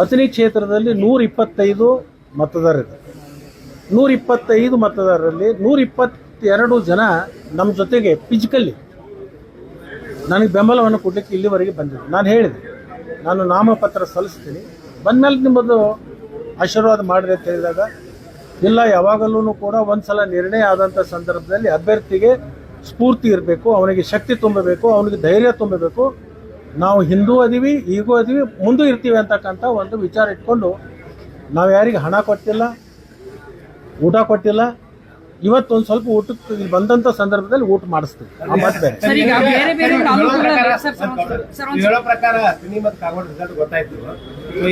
ಅಥಣಿ ಕ್ಷೇತ್ರದಲ್ಲಿ ನೂರ ಇಪ್ಪತ್ತೈದು ಮತದಾರರಿದ್ದಾರೆ ನೂರ ಇಪ್ಪತ್ತೈದು ಮತದಾರರಲ್ಲಿ ನೂರ ಇಪ್ಪತ್ತೆರಡು ಜನ ನಮ್ಮ ಜೊತೆಗೆ ಫಿಸಿಕಲಿ ನನಗೆ ಬೆಂಬಲವನ್ನು ಕೊಡಲಿಕ್ಕೆ ಇಲ್ಲಿವರೆಗೆ ಬಂದಿದೆ ನಾನು ಹೇಳಿದೆ, ನಾನು ನಾಮಪತ್ರ ಸಲ್ಲಿಸ್ತೀನಿ. ಬಂದಮೇಲೆ ನಿಮ್ಮದು ಆಶೀರ್ವಾದ ಮಾಡಿದೆ ಅಂತ ಹೇಳಿದಾಗ, ಇಲ್ಲ ಯಾವಾಗಲೂ ಕೂಡ ಒಂದ್ಸಲ ನಿರ್ಣಯ ಆದಂಥ ಸಂದರ್ಭದಲ್ಲಿ ಅಭ್ಯರ್ಥಿಗೆ ಸ್ಫೂರ್ತಿ ಇರಬೇಕು, ಅವನಿಗೆ ಶಕ್ತಿ ತುಂಬಬೇಕು, ಅವನಿಗೆ ಧೈರ್ಯ ತುಂಬಬೇಕು. ನಾವು ಹಿಂದೂ ಅದೀವಿ ಈಗೂ ಅದೀವಿ ಮುಂದೂ ಇರ್ತೀವಿ ಅಂತಕ್ಕಂಥ ಒಂದು ವಿಚಾರ ಇಟ್ಕೊಂಡು ನಾವು ಯಾರಿಗೆ ಹಣ ಕೊಟ್ಟಿಲ್ಲ ಊಟ ಕೊಟ್ಟಿಲ್ಲ ಇವತ್ತೊಂದು ಸ್ವಲ್ಪ ಊಟಕ್ಕೆ ಇಲ್ಲಿ ಬಂದಂಥ ಸಂದರ್ಭದಲ್ಲಿ ಊಟ ಮಾಡಿಸ್ತೀವಿ. ಹೇಳೋ ಪ್ರಕಾರ ಸಿನಿ ಮತ್ತು ಕಾಗೋಡ ರಿಸಲ್ಟ್ ಗೊತ್ತಾಯ್ತು.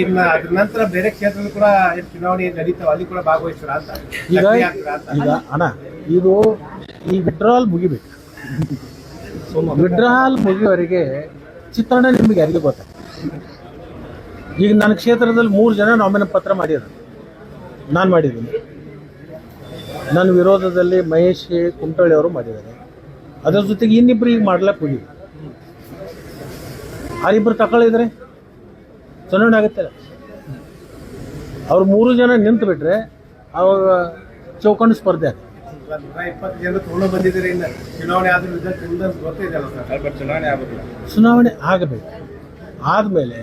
ಇನ್ನು ಅದ್ರ ನಂತರ ಬೇರೆ ಕ್ಷೇತ್ರದಲ್ಲಿ ಕೂಡ ಏನ್ ಚುನಾವಣೆ ನಡೀತಾವ ಅಲ್ಲಿ ಕೂಡ ಭಾಗವಹಿಸ್ತಾರ ಅಂತ? ಈಗ ಈಗ ಅಣ್ಣ ಇದು ಈ ವಿಡ್ರಾಲ್ ಮುಗಿಬೇಕು. ವಿಡ್ರಾಲ್ ಮುಗಿಯುವವರೆಗೆ ಚಿತ್ರಣ ನಿಮಗೆ ಯಾರಿಗೆ ಗೊತ್ತ? ಈಗ ನನ್ನ ಕ್ಷೇತ್ರದಲ್ಲಿ ಮೂರು ಜನ ನಾಮಿನ ಪತ್ರ ಮಾಡಿದ್ರು ನಾನು ಮಾಡಿದ್ದೀನಿ. ನನ್ನ ವಿರೋಧದಲ್ಲಿ ಮಹೇಶ್ ಕುಂಟಳ್ಳಿ ಅವರು ಮಾಡಿದ್ದಾರೆ. ಅದರ ಜೊತೆಗೆ ಇನ್ನಿಬ್ರು ಈಗ ಮಾಡ್ಲಕ್ಕೆ ಹೋಗಿದ್ರು. ಆರಿಬ್ರು ತಕೊಳ್ಳಿದ್ರೆ ಚುನಾವಣೆ ಆಗುತ್ತೆ ಅವ್ರು ಮೂರು ಜನ ನಿಂತು ಬಿಟ್ರೆ ಅವಾಗ ಚೌಕಂಡು ಸ್ಪರ್ಧೆ ಆಗುತ್ತೆ. ನೂರ ಇಪ್ಪತ್ತು ಜನ ತಗೊಂಡು ಬಂದಿದ್ದೀರಿ ಇನ್ನ ಚುನಾವಣೆ ಆದ್ರೂ ರಿಸಲ್ಟ್ ನಿಮ್ದು ಗೊತ್ತಿದೆಯಲ್ಲ ಸರ್? ಚುನಾವಣೆ ಆಗುದಿಲ್ಲ. ಚುನಾವಣೆ ಆಗಬೇಕು. ಆದಮೇಲೆ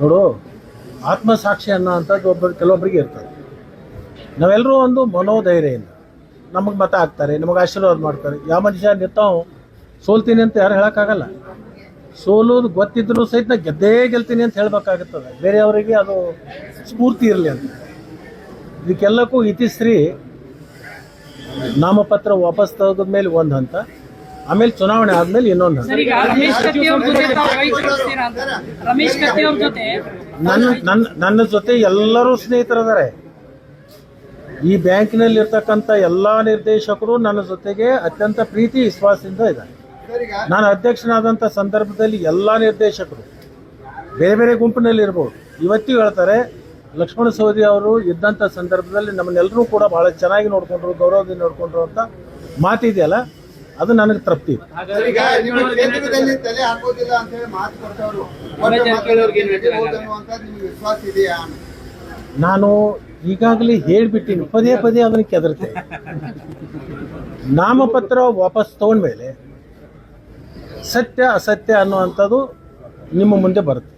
ನೋಡು ಆತ್ಮಸಾಕ್ಷಿ ಅನ್ನೋ ಅಂಥದ್ದು ಒಬ್ಬರು ಕೆಲವೊಬ್ಬರಿಗೆ ಇರ್ತದೆ. ನಾವೆಲ್ಲರೂ ಒಂದು ಮನೋಧೈರ್ಯದಿಂದ ನಮಗೆ ಮತ ಹಾಕ್ತಾರೆ ನಮಗೆ ಆಶೀರ್ವಾದ ಮಾಡ್ತಾರೆ. ಯಾವ ಮನುಷ್ಯ ನಿಂತಾವು ಸೋಲ್ತೀನಿ ಅಂತ ಯಾರು ಹೇಳೋಕ್ಕಾಗಲ್ಲ. ಸೋಲೋದು ಗೊತ್ತಿದ್ರು ಸಹಿತ ನಾ ಗೆದ್ದೇ ಗೆಲ್ತೀನಿ ಅಂತ ಹೇಳ್ಬೇಕಾಗತ್ತದ. ಬೇರೆಯವರಿಗೆ ಅದು ಸ್ಫೂರ್ತಿ ಇರಲಿ ಅಂತ. ಇದಕ್ಕೆಲ್ಲಕ್ಕೂ ಇತಿಶ್ರೀ ನಾಮಪತ್ರ ವಾಪಸ್ ತೆಗೆದ ಮೇಲೆ ಒಂದು ಹಂತ ಆಮೇಲೆ ಚುನಾವಣೆ ಆದ್ಮೇಲೆ ಇನ್ನೊಂದು ಹಂತ. ನನ್ನ ನನ್ನ ನನ್ನ ಜೊತೆ ಎಲ್ಲರೂ ಸ್ನೇಹಿತರಿದ್ದಾರೆ. ಈ ಬ್ಯಾಂಕಿನಲ್ಲಿ ಇರ್ತಕ್ಕಂಥ ಎಲ್ಲ ನಿರ್ದೇಶಕರು ನನ್ನ ಜೊತೆಗೆ ಅತ್ಯಂತ ಪ್ರೀತಿ ವಿಶ್ವಾಸದಿಂದ ಇದ್ದಾರೆ. ನಾನು ಅಧ್ಯಕ್ಷನಾದಂಥ ಸಂದರ್ಭದಲ್ಲಿ ಎಲ್ಲ ನಿರ್ದೇಶಕರು ಬೇರೆ ಬೇರೆ ಗುಂಪಿನಲ್ಲಿ ಇರ್ಬೋದು ಇವತ್ತಿಗೂ ಹೇಳ್ತಾರೆ ಲಕ್ಷ್ಮಣ ಸವದಿ ಅವರು ಇದ್ದಂಥ ಸಂದರ್ಭದಲ್ಲಿ ನಮ್ಮನ್ನೆಲ್ಲರೂ ಕೂಡ ಬಹಳ ಚೆನ್ನಾಗಿ ನೋಡಿಕೊಂಡ್ರು ಗೌರವದಿಂದ ನೋಡಿಕೊಂಡ್ರು ಅಂತ ಮಾತಿದೆಯಲ್ಲ ಅದು ನನಗೆ ತೃಪ್ತಿ. ಇದೆ. ಈಗ ನಿಮ್ಮ ತಲೆ ಹಾಕೋದಿಲ್ಲ ಅಂತ ಹೇಳಿ ಮಾತು ಕೊಟ್ಟವರು. ನಿಮ್ಗೆ ವಿಶ್ವಾಸ ಇದೆಯಾ? ನಾನು ಈಗಾಗಲೇ ಹೇಳ್ಬಿಟ್ಟಿನಿ ಪದೇ ಪದೇ ಅದನ್ನು ಕೆದರ್ತೆ. ನಾಮಪತ್ರ ವಾಪಸ್ ತಗೊಂಡ್ಮೇಲೆ ಸತ್ಯ ಅಸತ್ಯ ಅನ್ನುವಂಥದ್ದು ನಿಮ್ಮ ಮುಂದೆ ಬರುತ್ತೆ.